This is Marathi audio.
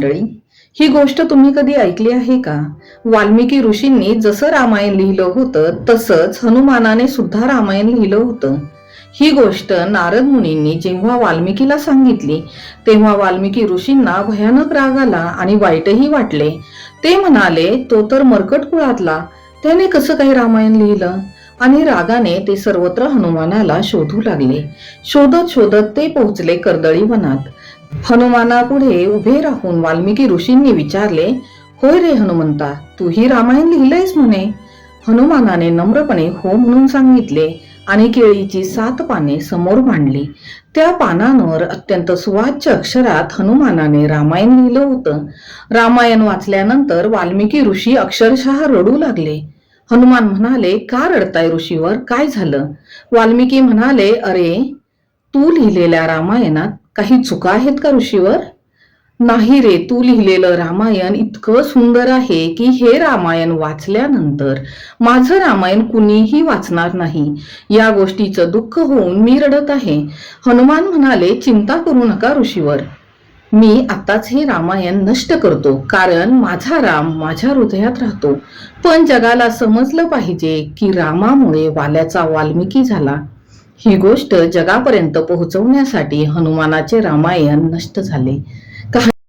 मंडळी ही गोष्ट तुम्ही कधी ऐकली आहे का? वाल्मिकी ऋषींनी जसं रामायण लिहिलं होतं तसंच हनुमानाने सुद्धा रामायण लिहिलं होतं. ही गोष्ट नारद मुनींनी जेव्हा वाल्मिकीला सांगितली तेव्हा वाल्मिकी ऋषींना भयानक राग आला आणि वाईटही वाटले. ते म्हणाले तो तर मरकट कुळातला त्याने कसं काही रामायण लिहिलं? आणि रागाने ते सर्वत्र हनुमानाला शोधू लागले. शोधत शोधत ते पोहोचले कर्दळी वनात हनुमानापुढे उभे राहून वाल्मिकी ऋषींनी विचारले होय रे हनुमंता तूही रामायण लिहिलंयस म्हणे? हनुमानाने नम्रपणे हो म्हणून सांगितले आणि केळीची सात पाने समोर मांडली. त्या पानांवर अत्यंत सुवाच्य अक्षरात हनुमानाने रामायण लिहिलं होतं. रामायण वाचल्यानंतर वाल्मिकी ऋषी अक्षरशः रडू लागले. हनुमान म्हणाले का रडताय ऋषीवर? काय झालं? वाल्मिकी म्हणाले अरे तू लिहिलेल्या रामायणात काही चुका आहेत का ऋषीवर? नाही रे तू लिहिलेलं रामायण इतकं सुंदर आहे की हे रामायण वाचल्यानंतर माझं रामायण कुणीही वाचणार नाही. या गोष्टीचं दुःख होऊन मी रडत आहे. हनुमान म्हणाले चिंता करू नका ऋषीवर. मी आताच हे रामायण नष्ट करतो कारण माझा राम माझ्या हृदयात राहतो. पण जगाला समजलं पाहिजे की रामामुळे वाल्याचा वाल्मिकी झाला. ही गोष्ट जगापर्यंत पोहोचवण्यासाठी हनुमानाचे रामायण नष्ट झाले.